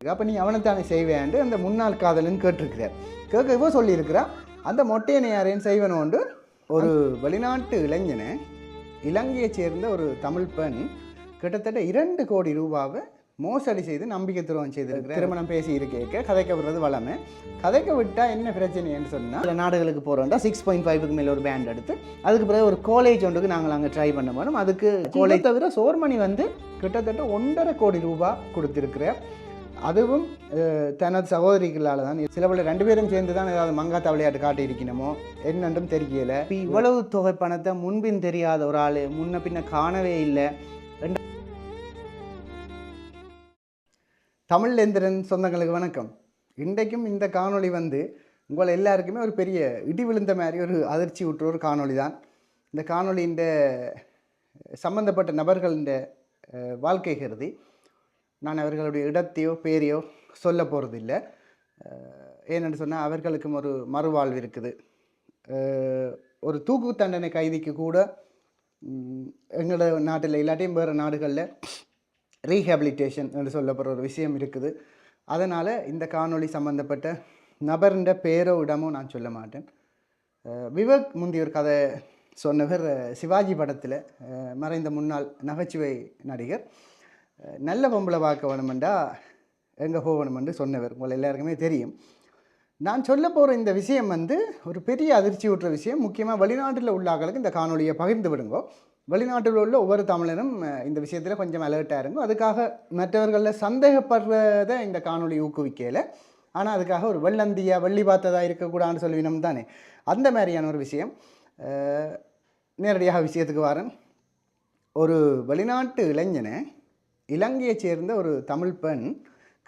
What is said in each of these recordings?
அப்போ நீ அவனைத்தானே செய்வேன்ட்டு அந்த முன்னாள் காதலன் கேட்டிருக்கிறார். கேட்க இவ சொல்லியிருக்கிறா அந்த மொட்டையனை யாரையும் செய்வனோண்டு ஒரு வெளிநாட்டு இளைஞனை இலங்கையைச் சேர்ந்த ஒரு தமிழ் பெண் கிட்டத்தட்ட இரண்டு கோடி ரூபாவை மோசடி செய்து நம்பிக்கை துரோகம் செய்திருக்கிற திருமணம் பேசி இருக்கேக்க கதைக்க விடுறது வளமை கதைக்க விட்டால் என்ன பிரச்சனைன்னு சொன்னால் சில நாடுகளுக்கு போகிறோம்டா சிக்ஸ் பாயிண்ட் ஃபைவுக்கு மேலே ஒரு பேண்ட் எடுத்து அதுக்கு பிறகு ஒரு காலேஜ் ஒன்றுக்கு நாங்கள் அங்கே ட்ரை பண்ண போனோம் அதுக்கு காலேஜ் தவிர சோர்மணி வந்து கிட்டத்தட்ட ஒன்றரை கோடி ரூபாய் கொடுத்திருக்கிறார். அதுவும் தனது சகோதரிகளால் தான் சில பல ரெண்டு பேரும் சேர்ந்து தான் ஏதாவது மங்காத்தா விளையாட்டு காட்டி இருக்கணுமோ என்னென்றும் தெரியல. இப்ப இவ்வளவு தொகை பணத்தை முன்பின் தெரியாத ஒரு ஆள் முன்ன பின்ன காணவே இல்லை. தமிழ்லேந்திரன் சொந்தங்களுக்கு வணக்கம். இன்றைக்கும் இந்த காணொளி வந்து உங்களை எல்லாருக்குமே ஒரு பெரிய இடி விழுந்த மாதிரி ஒரு அதிர்ச்சி விட்டுற ஒரு காணொளி தான் இந்த காணொளியின் சம்பந்தப்பட்ட நபர்களின் வாழ்க்கை கருதி. நான் அவர்களுடைய இடத்தையோ பேரையோ சொல்ல போகிறதில்ல ஏன்னு சொன்னால் அவர்களுக்கும் ஒரு மறுவாழ்வு இருக்குது. ஒரு தூக்கு தண்டனை கைதிக்கு கூட எங்களோட நாட்டில் இல்லாட்டியும் வேறு நாடுகளில் ரீஹேபிலிட்டேஷன் என்று சொல்லப்படுற ஒரு விஷயம் இருக்குது. அதனால் இந்த காணொளி சம்மந்தப்பட்ட நபர்ன்ற பேரோ இடமோ நான் சொல்ல மாட்டேன். விவேக் முந்தி ஒரு கதை சொன்னவர் சிவாஜி படத்தில் மறைந்த முன்னாள் நகைச்சுவை நடிகர். நல்ல பொம்பளை பார்க்க வேணுமெண்டா எங்கே போகணுமென்று சொன்னவர். உங்களை எல்லாருக்குமே தெரியும். நான் சொல்ல போகிற இந்த விஷயம் வந்து ஒரு பெரிய அதிர்ச்சி ஊற்ற விஷயம். முக்கியமாக வெளிநாட்டில் உள்ளாக்களுக்கு இந்த காணொலியை பகிர்ந்து விடுங்கோ. வெளிநாட்டில் உள்ள ஒவ்வொரு தமிழரும் இந்த விஷயத்தில் கொஞ்சம் அலர்ட்டாக இருங்க. அதுக்காக மற்றவர்களில் சந்தேகப்படுறதை இந்த காணொலி ஊக்குவிக்கல. ஆனால் அதுக்காக ஒரு வெள்ளந்தியா வெள்ளி பார்த்ததாக இருக்கக்கூடாதுன்னு சொல்லினோம் தானே. அந்த மாதிரியான ஒரு விஷயம். நேரடியாக விஷயத்துக்கு வரேன். ஒரு வெளிநாட்டு இளைஞனை இலங்கையைச் சேர்ந்த ஒரு தமிழ் பெண்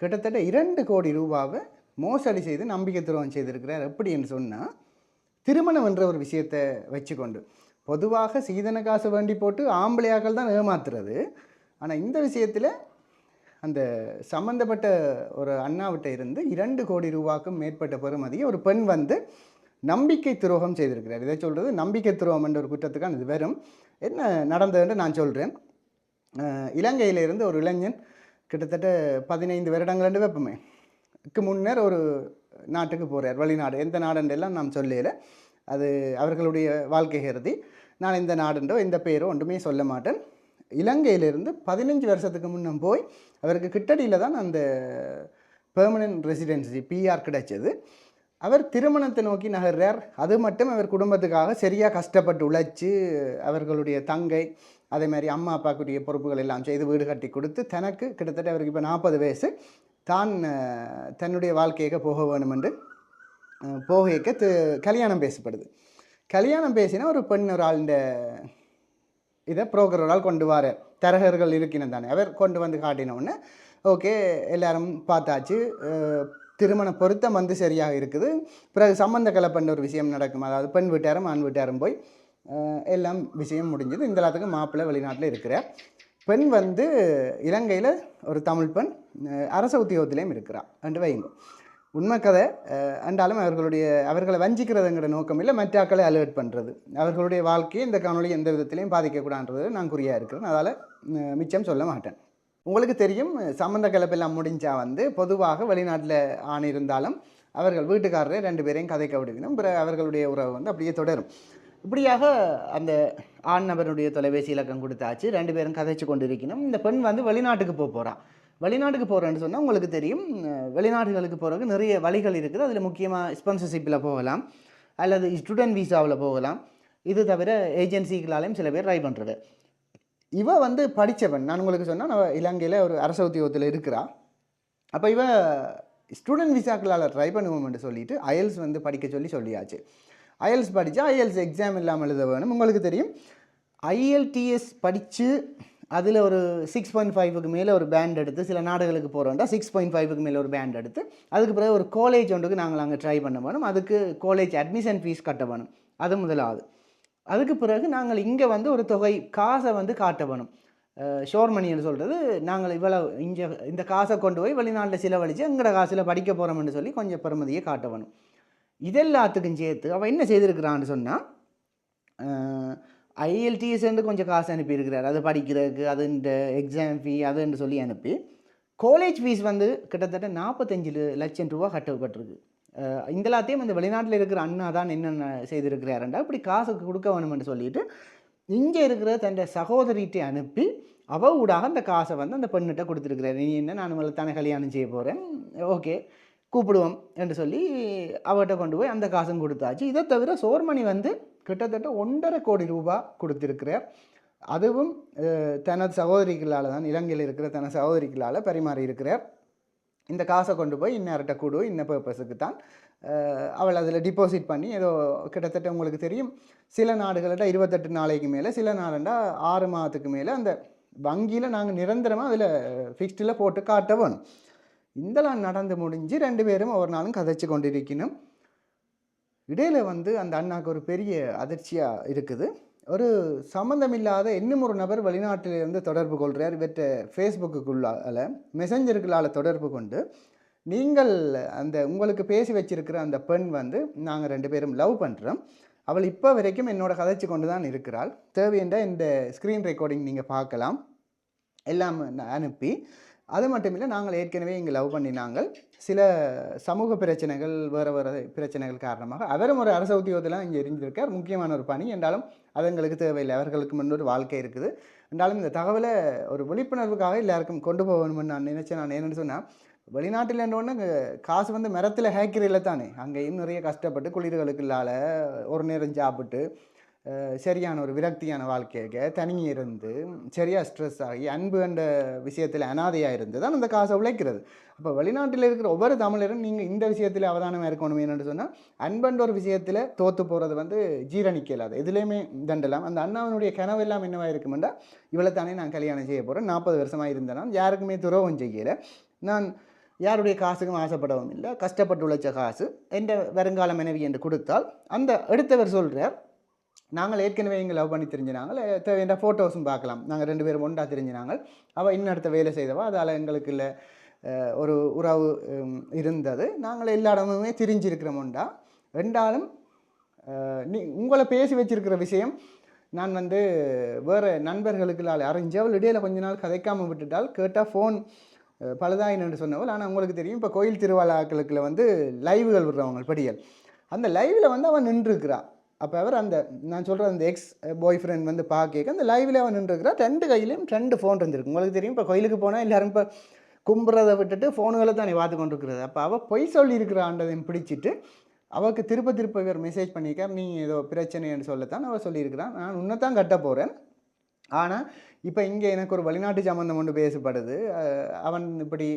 கிட்டத்தட்ட இரண்டு கோடி ரூபாவை மோசடி செய்து நம்பிக்கை துரோகம் செய்திருக்கிறார். எப்படின்னு சொன்னால் திருமணம் என்ற ஒரு விஷயத்தை வச்சுக்கொண்டு பொதுவாக சீதன காசு வேண்டி போட்டு ஆம்பளையாக்கள் தான் ஏமாத்துறது. ஆனால் இந்த விஷயத்தில் அந்த சம்பந்தப்பட்ட ஒரு அண்ணாவிட்ட இருந்து இரண்டு கோடி ரூபாக்கும் மேற்பட்ட பெறுமதியை ஒரு பெண் வந்து நம்பிக்கை துரோகம் செய்திருக்கிறார். இதை சொல்கிறது நம்பிக்கை துரோகம் என்ற ஒரு குற்றத்துக்கான இது வெறும் என்ன நடந்ததுன்னு நான் சொல்கிறேன் இலங்கையிலிருந்து ஒரு இளைஞன் கிட்டத்தட்ட பதினைந்து வருடங்கள் வெப்பமே. க்கு முன்னர் ஒரு நாட்டுக்கு போகிறார் வெளிநாடு. எந்த நாடுன்றெல்லாம் நாம் சொல்லல. அது அவர்களுடைய வாழ்க்கை கருதி. நான் இந்த நாடுன்றோ இந்த பேரோ ஒன்றுமே சொல்ல மாட்டேன். இலங்கையிலிருந்து பதினஞ்சு வருஷத்துக்கு முன்னம் போய் அவருக்கு கிட்டடியில் தான் அந்த பெர்மனன்ட் ரெசிடென்சி பிஆர் கிடைச்சது. அவர் திருமணத்தை நோக்கி நகர்றார். அது மட்டும் அவர் குடும்பத்துக்காக சரியாக கஷ்டப்பட்டு உழைச்சி அவர்களுடைய தங்கை அதே மாதிரி அம்மா அப்பாக்குரிய பொறுப்புகள் எல்லாம் செய்து வீடு கட்டி கொடுத்து தனக்கு கிட்டத்தட்ட அவருக்கு இப்போ நாற்பது வயசு. தான் தன்னுடைய வாழ்க்கையாக போக வேணுமென்று என்று போகைக்க து- கல்யாணம் பேசப்படுது. கல்யாணம் பேசினா ஒரு பெண் ஒரு ஆளுடைய இதை புரோக்கர் ஒரு ஆள் கொண்டு வர. தரகர்கள் இருக்கணும் தானே. அவர் கொண்டு வந்து காட்டினோடனே ஓகே எல்லாரும் பார்த்தாச்சு. திருமண பொருத்தம் வந்து சரியாக இருக்குது. பிறகு சம்மந்த கலப்பண்ட ஒரு விஷயம் நடக்கும். அதாவது பெண் வீட்டாரும் ஆண் வீட்டாரும் போய் எல்லாம் விஷயம் முடிஞ்சது. இந்த எல்லாத்துக்கும் மாப்பிள்ளை வெளிநாட்டில் இருக்கிறார் பெண் வந்து இலங்கையில் ஒரு தமிழ் பெண் அரச உத்தியோகத்திலையும் இருக்கிறார் என்று வைங்க உண்மை கதை என்றாலும் அண்டாலும் அவர்களுடைய அவர்களை வஞ்சிக்கிறதுங்கிற நோக்கம் இல்லை மற்ற ஆக்களை அலர்ட் பண்ணுறது அவர்களுடைய வாழ்க்கையை இந்த காணொலி எந்த விதத்திலையும் பாதிக்கக்கூடாதுன்றது நான் குறியாக இருக்கிறேன். அதால் மிச்சம் சொல்ல மாட்டேன். உங்களுக்கு தெரியும் சம்மந்த கலப்பெல்லாம் முடிஞ்சால் வந்து பொதுவாக வெளிநாட்டில் ஆண் இருந்தாலும் அவர்கள் வீட்டுக்காரரே ரெண்டு பேரையும் கதைக்க விடுவினும் பிற அவர்களுடைய உறவு வந்து அப்படியே தொடரும். இப்படியாக அந்த ஆண் நபருடைய தொலைபேசி இலக்கம் கொடுத்தாச்சு. ரெண்டு பேரும் கதைச்சு கொண்டிருக்கணும். இந்த பெண் வந்து வெளிநாட்டுக்கு போக போகிறான் வெளிநாட்டுக்கு போகிறேன்னு சொன்னால் உங்களுக்கு தெரியும். வெளிநாடுகளுக்கு போகிறதுக்கு நிறைய வழிகள் இருக்குது. அதில் முக்கியமாக ஸ்பான்சர்ஷிப்பில் போகலாம். அல்லது ஸ்டூடெண்ட் விசாவில் போகலாம். இது தவிர ஏஜென்சிகளாலையும் சில பேர் ட்ரை பண்ணுறது இவ வந்து படித்தவன் நான் உங்களுக்கு சொன்னால் நான் இலங்கையில் ஒரு அரச உத்தியோகத்தில் இருக்கிறா. அப்போ இவ ஸ்டூடெண்ட் விசாக்களால் ட்ரை பண்ணுவோம்னு சொல்லிட்டு அயல்ஸ் வந்து படிக்க சொல்லி சொல்லியாச்சு. ஐஎல்ஸ் படித்தா ஐஎல்ஸ் எக்ஸாம் இல்லாமல் எழுத வேணும் உங்களுக்கு தெரியும்? ஐஎல்டிஎஸ் படித்து அதில் ஒரு சிக்ஸ் பாயிண்ட் ஃபைவுக்கு மேலே ஒரு பேண்ட் எடுத்து சில நாடுகளுக்கு போகிறோம்டா சிக்ஸ் பாயிண்ட் ஃபைவுக்கு மேலே ஒரு பேண்ட் எடுத்து அதுக்கு பிறகு ஒரு காலேஜ் ஒன்றுக்கு நாங்கள் அங்கே ட்ரை பண்ண வேணும். அதுக்கு காலேஜ் அட்மிஷன் ஃபீஸ் கட்ட வேணும். அது முதலாவது. அதுக்கு பிறகு நாங்கள் இங்கே வந்து ஒரு தொகை காசை வந்து காட்ட வேணும். ஷோர் மணின்னு சொல்கிறது நாங்கள் இவ்வளோ இங்கே இந்த காசை கொண்டு போய் வெளிநாட்டில் செலவழித்து எங்களோட காசில் படிக்க போகிறோம்னு சொல்லி கொஞ்சம் பெருமதியை காட்ட வேணும். இதெல்லாத்துக்கும் சேர்த்து அவள் என்ன செய்திருக்கிறான்னு சொன்னால் ஐஎல்டிஎஸ்லேருந்து கொஞ்சம் காசு அனுப்பியிருக்கிறார். அது படிக்கிறதுக்கு அது இந்த எக்ஸாம் ஃபீ அதுன்னு சொல்லி அனுப்பி காலேஜ் ஃபீஸ் வந்து கிட்டத்தட்ட நாற்பத்தஞ்சு லட்சம் ரூபா கட்டப்பட்டிருக்கு. இந்த எல்லாத்தையும் இந்த வெளிநாட்டில் இருக்கிற அண்ணா தான் என்னென்ன செய்திருக்கிறாருண்டா இப்படி காசுக்கு கொடுக்க வேணும்னு சொல்லிட்டு இங்கே இருக்கிற தன் சகோதரிகிட்டே அனுப்பி அவ ஊடாக அந்த காசை வந்து அந்த பெண்ணிட்ட கொடுத்துருக்குறாரு. நீ என்ன நான் உங்களை தானே கல்யாணம் செய்ய போகிறேன் ஓகே. கூப்பிடுவோம் என்று சொல்லி அவர்கிட்ட கொண்டு போய் அந்த காசும் கொடுத்தாச்சு. இதை தவிர சோர்மணி வந்து கிட்டத்தட்ட ஒன்றரை கோடி ரூபா கொடுத்துருக்கிறார். அதுவும் தனது சகோதரிகளால் தான் இலங்கையில் இருக்கிற தனது சகோதரிகளால் பரிமாறி இருக்கிறார். இந்த காசை கொண்டு போய் இன்னர்கிட்ட கொடு இந்த பர்பஸுக்கு தான். அவள் அதில் டிபாசிட் பண்ணி ஏதோ கிட்டத்தட்ட உங்களுக்கு தெரியும் சில நாடுகள்ட்ட இருபத்தெட்டு நாளைக்கு மேலே சில நாடுண்டா ஆறு மாதத்துக்கு மேலே அந்த வங்கியில் நாங்கள் நிரந்தரமாக அதில் ஃபிக்ஸ்டில் போட்டு காட்ட வேணும். இதெல்லாம் நடந்து முடிஞ்சு ரெண்டு பேரும் ஒவ்வொரு நாளும் கதைச்சு கொண்டிருக்கணும். இடையில் வந்து அந்த அண்ணாக்கு ஒரு பெரிய அதிர்ச்சியாக இருக்குது. ஒரு சம்மந்தமில்லாத இன்னும் ஒரு நபர் வெளிநாட்டிலிருந்து தொடர்பு கொள்கிறார் இவற்றை ஃபேஸ்புக்குள்ளால் மெசஞ்சருக்களால் தொடர்பு கொண்டு நீங்கள் அந்த உங்களுக்கு பேசி வச்சிருக்கிற அந்த பெண் வந்து நாங்கள் ரெண்டு பேரும் லவ் பண்ணுறோம் அவள் இப்போ வரைக்கும் என்னோட கதைச்சு கொண்டு தான் இருக்கிறாள். தேவையென்ற இந்த ஸ்க்ரீன் ரெக்கார்டிங் நீங்கள் பார்க்கலாம். எல்லாம் அனுப்பி அது மட்டும் இல்லை நாங்கள் ஏற்கனவே இங்கே லவ் பண்ணினாங்கள் சில சமூக பிரச்சனைகள் வேறு வேறு பிரச்சனைகள் காரணமாக அவரும் ஒரு அரச உத்தியோகத்தில் இங்கே இருந்திருக்கார். முக்கியமான ஒரு பணி. என்றாலும் அது எங்களுக்கு தேவையில்லை. அவர்களுக்கு முன்னொரு வாழ்க்கை இருக்குது. என்றாலும் இந்த தகவலை ஒரு விழிப்புணர்வுக்காக எல்லாருக்கும் கொண்டு போகணும்னு நான் நினச்சேன். நான் என்னென்னு சொன்னால் வெளிநாட்டில் ஒன்று காசு வந்து மரத்தில் இல்லை தானே. அங்கேயும் நிறைய கஷ்டப்பட்டு குளிர்களுக்கு இல்லாத ஒரு நேரம் சாப்பிட்டு சரியான ஒரு விரக்தியான வாழ்க்கையாக தனியே இருந்து சரியாக ஸ்ட்ரெஸ் ஆகி அன்பு என்ற விஷயத்தில் அனாதையாக இருந்து தான் அந்த காசை உழைக்கிறது. அப்போ வெளிநாட்டில் இருக்கிற ஒவ்வொரு தமிழரும் நீங்கள் இந்த விஷயத்தில் அவதானமாக இருக்கணும் என்னென்னு சொன்னால் அன்பன்ற ஒரு விஷயத்தில் தோற்று போகிறது வந்து ஜீரணிக்க இல்லாத எதுலேயுமே தண்டலாம் அந்த அண்ணாவினுடைய கனவு எல்லாம் என்னவாக இருக்குமெண்டா இவ்வளோ தானே நான் கல்யாணம் செய்ய போகிறேன் நாற்பது வருஷமாக இருந்தேனா யாருக்குமே துரோகம் செய்யலை. நான் யாருடைய காசுக்கும் ஆசைப்படவும் இல்லை கஷ்டப்பட்டு உழைச்ச காசு என்ற வருங்கால மனைவி என்று கொடுத்தால் அந்த எடுத்தவர் சொல்கிறார் நாங்கள் ஏற்கனவே இங்கே லவ் பண்ணி தெரிஞ்சினாங்கள் தேவையான ஃபோட்டோஸும் பார்க்கலாம். நாங்கள் ரெண்டு பேரும் ஒன்றா தெரிஞ்சினாங்கள் அவள் இன்னும் அடுத்த வேலை செய்தவா அதால் எங்களுக்கு இல்லை ஒரு உறவு இருந்தது. நாங்கள் எல்லா இடமுமே திரிஞ்சிருக்கிறோம் ரெண்டாலும் நீ உங்களை பேசி வச்சிருக்கிற விஷயம் நான் வந்து வேறு நண்பர்களுக்கு அறிஞ்சு அவள் இடையில கொஞ்ச நாள் கதைக்காமல் விட்டுட்டால் கேட்டால் ஃபோன் பழுதாயின்னு சொன்னவள். ஆனால் உங்களுக்கு தெரியும் இப்போ கோயில் திருவிழாக்களுக்குள்ள வந்து லைவுகள் விடுறவங்க படியல் அந்த லைவில் வந்து அவன் நின்றுருக்கிறாள் அப்போ அவர் அந்த நான் சொல்கிற அந்த எக்ஸ் பாய் ஃப்ரெண்ட் வந்து பார்க்க அந்த லைவில் அவன் நின்றுருக்கிறா ரெண்டு கையிலையும் ரெண்டு ஃபோன் இருந்திருக்கு உங்களுக்கு தெரியும் இப்போ கோயிலுக்கு போனால் எல்லாரும் இப்போ கும்புறதை விட்டுட்டு ஃபோனுகளை தானே பார்த்து கொண்டு இருக்கிறது அப்போ அவள் பொய் சொல்லியிருக்கிறான்றதையும் பிடிச்சிட்டு அவளுக்கு திருப்ப திருப்ப இவர் மெசேஜ் பண்ணிக்க நீ ஏதோ பிரச்சனைன்னு சொல்லத்தான் அவள் சொல்லியிருக்கிறான். நான் உன்னை தான் கட்ட போகிறேன் ஆனால் இப்போ இங்கே எனக்கு ஒரு வெளிநாட்டு சம்மந்தம் ஒன்று பேசப்படுது. அவன் இப்படி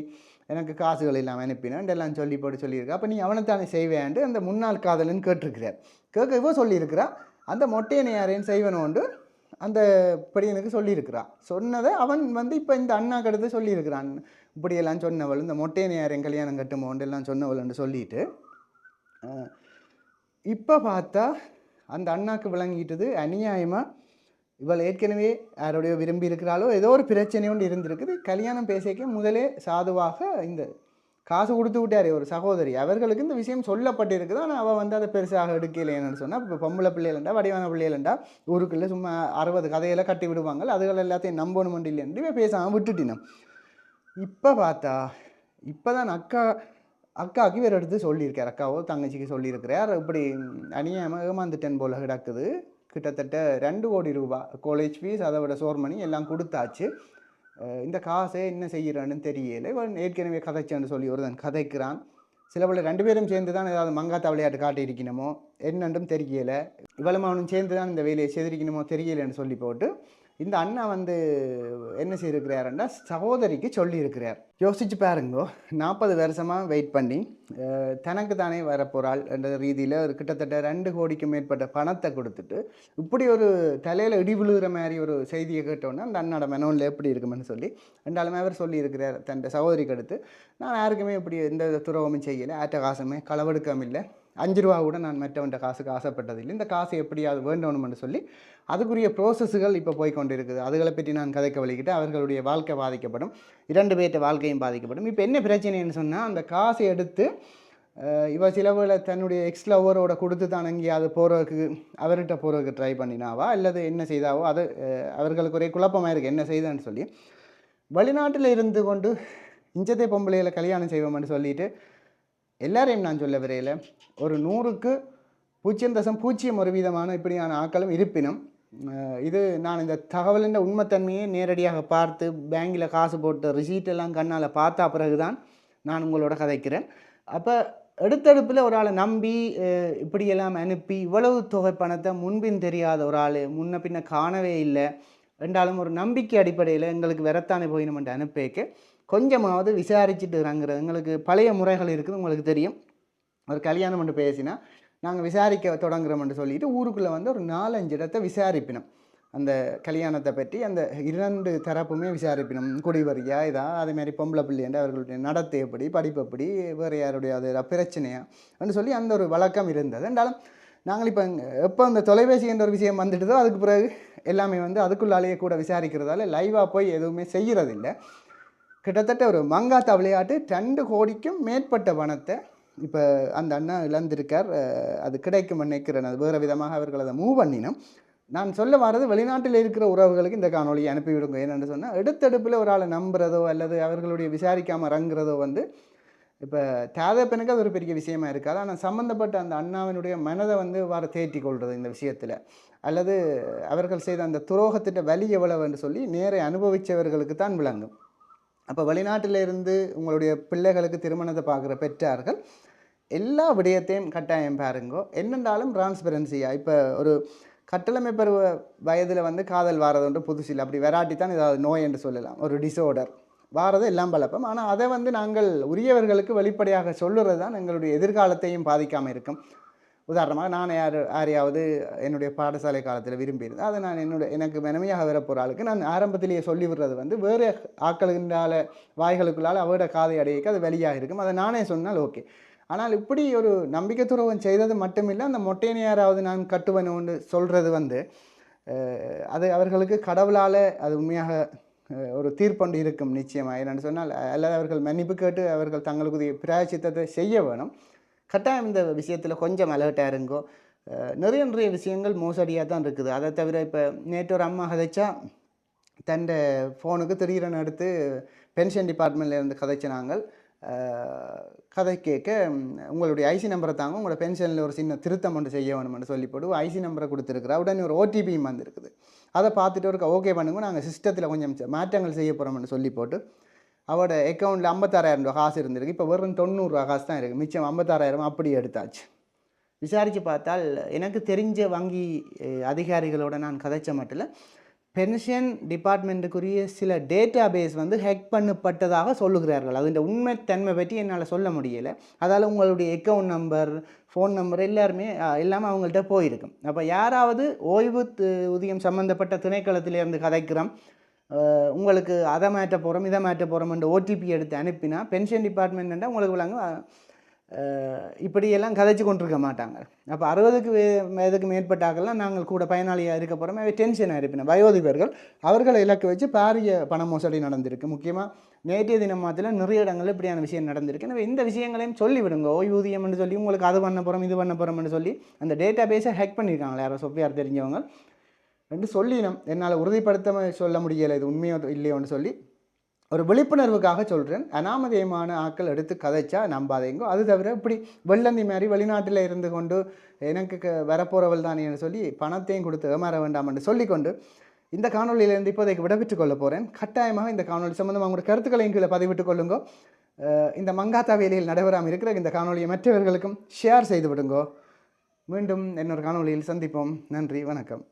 எனக்கு காசுகள் இல்லாமல் அனுப்பினான் எல்லாம் சொல்லி போட்டு சொல்லியிருக்கா. அப்போ நீ அவனைத்தானே செய்வேன்ட்டு அந்த முன்னாள் காதலன் கேட்டிருக்கிறார். கேட்கவோ சொல்லியிருக்கிறா அந்த மொட்டையனை யாரையும் செய்வனோண்டு அந்த பெரியனுக்கு சொல்லியிருக்கிறா. சொன்னதை அவன் வந்து இப்போ இந்த அண்ணா கடுத்து சொல்லியிருக்கிறான். இப்படியெல்லாம் சொன்னவள் இந்த மொட்டையனை யாரையும் கல்யாணம் கட்டுமோண்டு எல்லாம் சொன்னவள்னு சொல்லிட்டு இப்போ பார்த்தா அந்த அண்ணாக்கு விளங்கிட்டது அநியாயமாக இவள் ஏற்கனவே யாரோடைய விரும்பி இருக்கிறாளோ ஏதோ ஒரு பிரச்சனை ஒன்று இருந்திருக்குது. கல்யாணம் பேசிக்க முதலே சாதுவாக இந்த காசு கொடுத்து விட்டாரே ஒரு சகோதரி. அவர்களுக்கு இந்த விஷயம் சொல்லப்பட்டிருக்குது. ஆனால் அவள் வந்து அதை பெருசாக எடுக்கலைன்னு சொன்னால் இப்போ பொம்பளை பிள்ளைகளண்டா வடிவான பிள்ளைகளண்டா ஊருக்குள்ளே சும்மா அறுபது கதையெல்லாம் கட்டி விடுவாங்க அதுகள் எல்லாத்தையும் நம்பணும் இல்லைன்னு இவன் பேசாமல் விட்டுட்டினோம் இப்போ பார்த்தா இப்போ தான் அக்கா அக்காவுக்கு வேறு எடுத்து சொல்லியிருக்கார் அக்காவோ தங்கச்சிக்கு சொல்லியிருக்கிறார். இப்படி அணியாமல் ஏமாந்துட்டேன் போல் கிடக்குது. கிட்டத்தட்ட ரெண்டு கோடி ரூபா. காலேஜ் ஃபீஸ் அதை விட சோர்மணி எல்லாம் கொடுத்தாச்சு. இந்த காசை என்ன செய்கிறான்னு தெரியலை. இவன் ஏற்கனவே கதைச்சான்னு சொல்லி ஒருதன் கதைக்கிறான். சில பல ரெண்டு பேரும் சேர்ந்து தான் ஏதாவது மங்காத்தா விளையாட்டு காட்டியிருக்கணுமோ என்னன்றும் தெரியலை. இவ்வளவு அவனும் சேர்ந்து தான் இந்த வேலையை செய்திருக்கணுமோ தெரியலைன்னு சொல்லி போட்டு இந்த அண்ணா வந்து என்ன செய்திருக்கிறாருன்னா சகோதரிக்கு சொல்லியிருக்கிறார். யோசிச்சு பாருங்கோ நாற்பது வருஷமாக வெயிட் பண்ணி தனக்கு தானே வரப்போகிறாள் என்ற ரீதியில் ஒரு கிட்டத்தட்ட ரெண்டு கோடிக்கு மேற்பட்ட பணத்தை கொடுத்துட்டு இப்படி ஒரு தலையில் இடி விழுகிற மாதிரி ஒரு செய்தியை கேட்டோன்னா அந்த அண்ணோட மெனோனில் எப்படி இருக்குமென்னு சொல்லி ரெண்டாலுமே அவர் சொல்லியிருக்கிறார் தன் சகோதரிக்கு அடுத்து. நான் யாருக்குமே இப்படி எந்த துரோகமும் செய்யலை ஆட்ட காசுமே களவெடுக்கவும் இல்லை. அஞ்சு ரூபா கூட நான் மற்றவன்ட்ட காசுக்கு ஆசைப்பட்டதில்லை. இந்த காசு எப்படியாவது வேண்டணும்னு சொல்லி அதுக்குரிய ப்ரோசஸ்கள் இப்போ போய் கொண்டு இருக்குது அதுகளை பற்றி நான் கதைக்க வலிக்கிட்டு அவர்களுடைய வாழ்க்கை பாதிக்கப்படும். இரண்டு பேர்ட்ட வாழ்க்கையும் பாதிக்கப்படும். இப்போ என்ன பிரச்சனைன்னு சொன்னால் அந்த காசை எடுத்து இவ சிலவில் தன்னுடைய எக்ஸ் லவரோட கொடுத்து தான் எங்கேயாவது போகிறதுக்கு அவர்கிட்ட போகிறதுக்கு ட்ரை பண்ணினாவா? அல்லது என்ன செய்தாவோ? அது அவர்களுக்கு ஒரே குழப்பமாக இருக்குது என்ன செய்தான்னு சொல்லி. வெளிநாட்டில் இருந்து கொண்டு இஞ்சதே பொம்பளையில் கல்யாணம் செய்வோம்னு சொல்லிட்டு எல்லாரையும் நான் சொல்ல வரையில். ஒரு நூறுக்கு பூஜ்ஜியம் தசம் பூஜ்ஜியம் ஒரு விதமான இப்படியான ஆக்களும் இருப்பினும் இது நான் இந்த தகவலின் உண்மைத்தன்மையை நேரடியாக பார்த்து பேங்கில் காசு போட்டு ரிசீட் எல்லாம் கண்ணால் பார்த்தா பிறகு தான் நான் உங்களோட கதைக்கிறேன். அப்போ எடுத்தடுப்பில் ஒரு ஆளை நம்பி இப்படியெல்லாம் அனுப்பி இவ்வளவு தொகை பணத்தை முன்பின் தெரியாத ஒரு ஆள் முன்ன பின்ன காணவே இல்லை. ரெண்டாலும் ஒரு நம்பிக்கை அடிப்படையில் எங்களுக்கு வரத்தானே போயினுமென்று அனுப்பிக்க கொஞ்சமாவது விசாரிச்சுட்டு இறங்குறது. எங்களுக்கு பழைய முறைகள் இருக்குது உங்களுக்கு தெரியும். ஒரு கல்யாணம் பண்ணி பேசினா நாங்கள் விசாரிக்க தொடங்குறோம்னு சொல்லிட்டு ஊருக்குள்ளே வந்து ஒரு நாலஞ்சு இடத்த விசாரிப்பினோம். அந்த கல்யாணத்தை பற்றி அந்த இரண்டு தரப்புமே விசாரிப்பினோம். குடிவரியா இதா அதேமாதிரி பொம்பளை பிள்ளைன்ற அவர்களுடைய நடத்தை எப்படி படிப்பு எப்படி வேறு யாருடைய அது பிரச்சனையா அப்படின்னு சொல்லி அந்த ஒரு வழக்கம் இருந்தது. என்றாலும் நாங்கள் இப்போ எப்போ அந்த தொலைபேசி என்ற ஒரு விஷயம் வந்துட்டுதோ அதுக்கு பிறகு எல்லாமே வந்து அதுக்குள்ளாலேயே கூட விசாரிக்கிறதால லைவாக போய் எதுவுமே செய்கிறதில்லை கிட்டத்தட்ட ஒரு மங்காத்தா விளையாட்டு ரெண்டு கோடிக்கும் மேற்பட்ட பணத்தை இப்போ அந்த அண்ணா இழந்திருக்கார். அது கிடைக்கும் நினைக்கிறேன். அது வேறு விதமாக அவர்கள் அதை மூவ் பண்ணினோம். நான் சொல்ல வர்றது வெளிநாட்டில் இருக்கிற உறவுகளுக்கு இந்த காணொலியை அனுப்பிவிடுங்க என்னென்னு சொன்னால் எடுத்தடுப்பில் ஒரு ஆளை நம்புறதோ அல்லது அவர்களுடைய விசாரிக்காமல் இறங்குறதோ வந்து இப்போ தேவைப்பனுக்கு அது ஒரு பெரிய விஷயமா இருக்காது. ஆனால் சம்மந்தப்பட்ட அந்த அண்ணாவினுடைய மனதை வந்து வர தேற்றி கொள்வது இந்த விஷயத்தில். அல்லது அவர்கள் செய்த அந்த துரோகத்திட்ட வலி எவ்வளவுன்னு சொல்லி நேரை அனுபவித்தவர்களுக்கு தான் விளங்கும். அப்போ வெளிநாட்டில் இருந்து உங்களுடைய பிள்ளைகளுக்கு திருமணத்தை பார்க்குற பெற்றார்கள் எல்லா விடயத்தையும் கட்டாயம் பாருங்கோ. என்னென்றாலும் டிரான்ஸ்பெரன்சியாக இப்போ ஒரு கட்டளமை பருவ வயதில் வந்து காதல் வாரதுன்ற புதுசில் அப்படி வெராட்டி தான் ஏதாவது நோய் என்று சொல்லலாம். ஒரு டிசோர்டர் வாரது எல்லாம் பழப்பம் ஆனால் அதை வந்து நாங்கள் உரியவர்களுக்கு வெளிப்படையாக சொல்லுறது தான் எங்களுடைய எதிர்காலத்தையும் பாதிக்காமல் இருக்கும். உதாரணமாக நான் யார் யாரையாவது என்னுடைய பாடசாலை காலத்தில் விரும்பியிருந்தேன் அதை நான் என்னுடைய எனக்கு மெனமையாக வரப்போகிற ஆளுக்கு நான் ஆரம்பத்திலேயே சொல்லி விடுறது வந்து வேறு ஆக்களுக்குண்டால வாய்களுக்குள்ளால் அவரோட காதை அடையக்கு அது வெளியாக இருக்கும். அதை நானே சொன்னால் ஓகே. ஆனால் இப்படி ஒரு நம்பிக்கை துறவம் செய்தது மட்டுமில்லை அந்த மொட்டையனையாராவது நான் கட்டுவனு சொல்கிறது வந்து அது அவர்களுக்கு கடவுளால் அது உண்மையாக ஒரு தீர்ப்பண்டு இருக்கும் நிச்சயமாக. என்னென்னு சொன்னால் அல்லது அவர்கள் மன்னிப்பு கேட்டு அவர்கள் தங்களுக்கு பிராயச்சித்தத்தை செய்ய வேணும். கட்டாயம் இந்த விஷயத்தில் கொஞ்சம் அலர்ட்டாக இருங்கோ. நிறைய நிறைய விஷயங்கள் மோசடியாக தான் இருக்குது. அதை தவிர இப்போ நேற்று ஒரு அம்மா கதைச்சா தன் ஃபோனுக்கு திடீரென எடுத்து பென்ஷன் டிபார்ட்மெண்ட்லேருந்து இருந்து நாங்கள். கதை கேட்க உங்களுடைய ஐசி நம்பரை தாங்க உங்களோட பென்ஷனில் ஒரு சின்ன திருத்தம் ஒன்று செய்ய வேணும்னு சொல்லி போட்டு ஐசி நம்பரை கொடுத்துருக்குறா உடனே ஒரு ஓடிபியும் வந்திருக்குது. அதை பார்த்துட்டு ஒரு ஓகே பண்ணுங்க நாங்கள் சிஸ்டத்தில் கொஞ்சம் மாற்றங்கள் செய்ய போகிறோம்னு சொல்லி போட்டு அவட அக்கௌண்ட்டில் ஐம்பத்தாறாயிரம் ரூபா காசு இருந்திருக்கு. இப்போ வெறும் தொண்ணூறுரூவா காசு தான் இருக்குது மிச்சம் ஐம்பத்தாறாயிரம் அப்படி எடுத்தாச்சு. விசாரித்து பார்த்தால் எனக்கு தெரிஞ்ச வங்கி அதிகாரிகளோட நான் கதைச்ச மட்டும் பென்ஷன் டிபார்ட்மெண்ட்டுக்குரிய சில டேட்டா பேஸ் வந்து ஹேக் பண்ணப்பட்டதாக சொல்லுகிறார்கள். அதன் உண்மைத்தன்மை பற்றி என்னால் சொல்ல முடியலை. அதால் உங்களுடைய அக்கௌண்ட் நம்பர் ஃபோன் நம்பர் எல்லாருமே எல்லாமே அவங்கள்ட்ட போயிருக்கும் அப்போ யாராவது ஓய்வு து- ஊதியம் சம்மந்தப்பட்ட திணைக்களத்திலேருந்து கதைக்கிறோம். உங்களுக்கு அதை மாற்ற போகிறோம் இதை மாற்ற போகிறோம்ன்ற ஓடிபி எடுத்து அனுப்பினா பென்ஷன் டிபார்ட்மெண்ட்டா உங்களுக்கு விளங்க இப்படியெல்லாம் கதைச்சு கொண்டிருக்க மாட்டாங்க. அப்போ அறுபதுக்கு வயதுக்கு மேற்பட்டாக்கெல்லாம் நாங்கள் கூட பயனாளியாக இருக்க போகிறோம் டென்ஷனாக இருப்பினோம் வயோதிபர்கள் அவர்களை இலக்கு வச்சு பாரிய பண மோசடி நடந்திருக்கு. முக்கியமாக நேற்றைய தினம் மாதத்தில் நிறைய இடங்களில் இப்படியான விஷயம் நடந்திருக்கு. எனவே இந்த விஷயங்களையும் சொல்லிவிடுங்க. ஓய்வூதியம்னு சொல்லி உங்களுக்கு அது பண்ண போகிறோம் இது பண்ண போகிறோம்னு சொல்லி அந்த டேட்டா பேஸை ஹேக் பண்ணியிருக்காங்களே யாரோ சொப்பியார் தெரிஞ்சவங்க. என்று சொல்லினோம் என்னால் உறுதிப்படுத்த சொல்ல முடியலை இது உண்மையோ இல்லையோன்னு சொல்லி ஒரு விழிப்புணர்வுக்காக சொல்கிறேன் அனாமதேயமான ஆட்கள் எடுத்து கதைச்சா நம்பாதேங்கோ அது தவிர இப்படி வெள்ளந்தி மாதிரி வெளிநாட்டில் இருந்து கொண்டு எனக்கு க- தானே தானேன்னு சொல்லி பணத்தையும் கொடுத்து ஏமாற வேண்டாம் என்று சொல்லிக்கொண்டு இந்த காணொலியிலேருந்து இப்போதைக்கு விடைபெற்றுக் கொள்ள போகிறேன் கட்டாயமாக இந்த காணொலி சம்மந்தமாக உங்களுடைய கருத்துக்களையும் கீழே பதிவிட்டுக் கொள்ளுங்கோ. இந்த மங்காத்தா வேலையில் நடைபெறாமல் இருக்கிற இந்த காணொலியை மற்றவர்களுக்கும் ஷேர் செய்து விடுங்கோ. மீண்டும் இன்னொரு காணொலியில் சந்திப்போம். நன்றி வணக்கம்.